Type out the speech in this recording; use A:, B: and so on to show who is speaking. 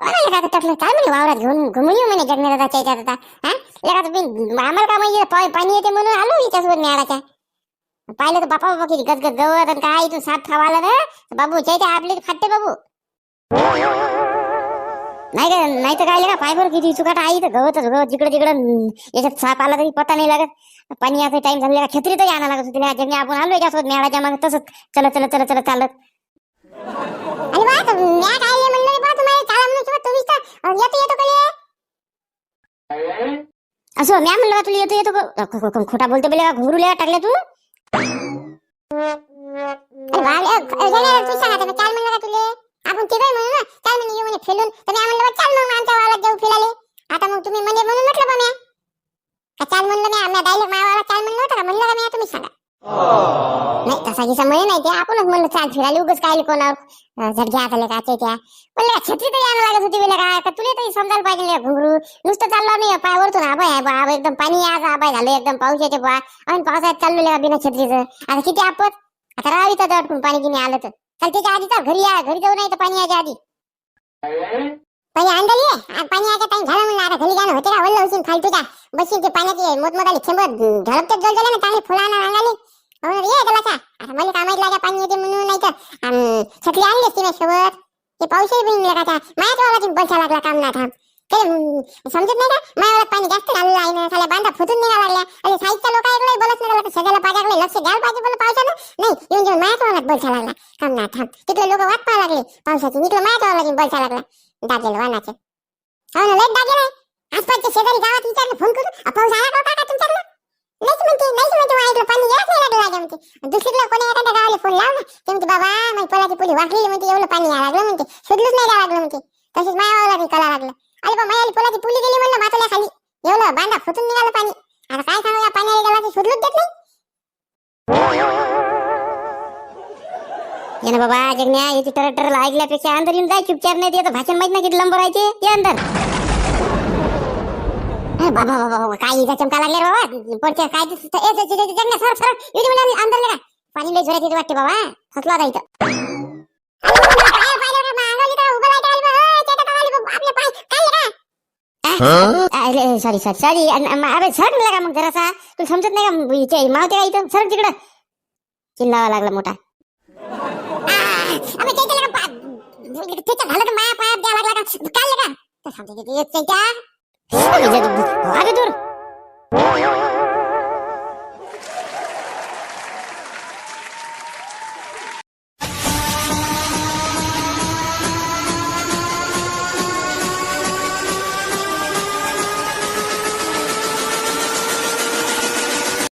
A: अरे एखादं टाकलं. काय म्हणे वावरात घेऊन घुमून येऊ म्हणे जगण्याचा त्याच्यात आता हा? एखादं तुम्ही आम्हाला का म्हणजे पा- पाणी येते म्हणून आलो हिच्यासोबत मेळाच्या पाहिलं तर बापा बाबा किती गदगद गवत आणि काय इथून साप खावा आला ना? बाबू चैत्या आपले खाते बाबू. नाही का नाही तर काय का पाय बरं किती चुकाट आई तर गवतच गवत जिकडे तिकडे याच्यात साप आला तरी पत्ता नाही लागत. पाणी याचा टाइम झाला का छत्री तरी आणा लागत होती जगणे आपण आलो याच्यासोबत मेळाच्या मग तसंच चलत चलत चलत चलत चालत. आणि बा तर म्या काय लय म्हणलं रे बा तुम्हाला चाला म्हणून सोबत तुम्हीच तर अं, येतो येतो कले असं म्या म्हणलं तुला येतो येतो खोटा बोलतो बोल घुंगरू लेवा टाकल्या तू. आता तुले? आपण तिघही म्हणू ना? काय म्हणे येऊ म्हणे फिरून. तर मी म्हणलं चाल मग आमच्या वावरात जाऊ फिराले आता मग तुम्ही म्हणजे म्हणून म्हटलं बा म्या. चाल म्हणलं मी आम्ही डायरेक्ट माझ्या वावरात चाल म्हणलं होतं का? म्हणलं का मी तुम्ही सांगा. हो. नाही तसा गिसा समय नाही ते आपणच म्हणलं चाल फिरायला उगच काय कोणावर. झटक्या आले काय ते त्या. पण छत्री तरी आणायला लागत होती वेळेला काय का तुला तरी समजायला पाहिजे ना घुंगरू. नुसतं चाललो नाही पाय वरतून आबाय आहे बा आबा एकदम पाणी आज आबाय झालं एकदम पाऊस येते बा आणि पावसाळ्यात चाललो का बिना छत्रीचं. आता किती आपत? आता राहावी तर अडकून पाणी गिनी आलं तर. चल त्याच्या आधी तर घरी या घरी जाऊ नाही तर पाणी यायच्या आधी. पाणी आणली पाणी यायचा टाइम झालं म्हणलं आता घरी जाणं होते का? वल्ल होशील फालतू का? बसशील ते पाण्याची मोठमोठाली खेंबत झडपते जल झाले ना चांगली फुलाना अंगाले हो ना, ये त्याला का आता मला कामात लागा पाणी येते म्हणून नाही तर छत्री आणली असती सोबत ते पाऊसही बिन का माझ्याच वावरातून बसा लागला काम ना थांब. ते समजत नाही का? माझ्या वावरात पाणी जास्त घाललं आहे ना साल्या बांधा फुटून निघा लागल्या आणि साईडच्या लोकांकडे बोलत नाही लागला सगळ्याला पाजाकडे लक्ष द्यायला पाहिजे बोल पावसानं. नाही येऊन जेवण माझ्याच वावरात बसा लागला. काम ना थांब. तिकडे लोक वाट पाहा लागले. पावसाची निघलं माझ्याच वावरात येऊन लागला. दागेल वानाचे हो ना लय दागेल आहे आसपासच्या शेजारी गावात विचारलं फोन करून "अ, पाऊस आला का हो तुमच्याकडे? नाहीच म्हणते नाहीच म्हणते दुसरीकडे कोणी एखाद्या गावाला फोन लाव ना ते म्हणते बाबा मग पोलाची पुली वाकलेली म्हणते एवढं पाणी यायला लागलं. म्हणते शोधलंच नाही द्यावं लागलं. म्हणते तसेच मायावाला बी कला लागलं. अरे बा मायाली पोलाची पुली गेली म्हणलं मातल्या खाली. एवढं बांधा फुटून निघालं पाणी. आता काय सांगू या पाण्याला गावाची शोधलंच देत नाही. ये बाबा जगण्या याची टरटर ऐकल्यापेक्षा अंदर येऊन जाय चुपचाप नाही ते भाषण माहीत नाही किती लंबर राहायचे ते अंदर. बाबा बाबा बाबा काय इजा चमका लागले रे बाबा पडते काय दिसत ए सर सर मला अंदर लगा पाणी लय जोरात वाटते बाबा फसला आता इथं अरे का सॉरी सॉरी सॉरी अरे सर लगा मग जरासा तू समजत नाही का इथे मावते का इथं सर तिकडं चिल्लावा लागला मोठा त्याच्या झालं तर माया पायात द्यावा लागला का तर सांगते की ते-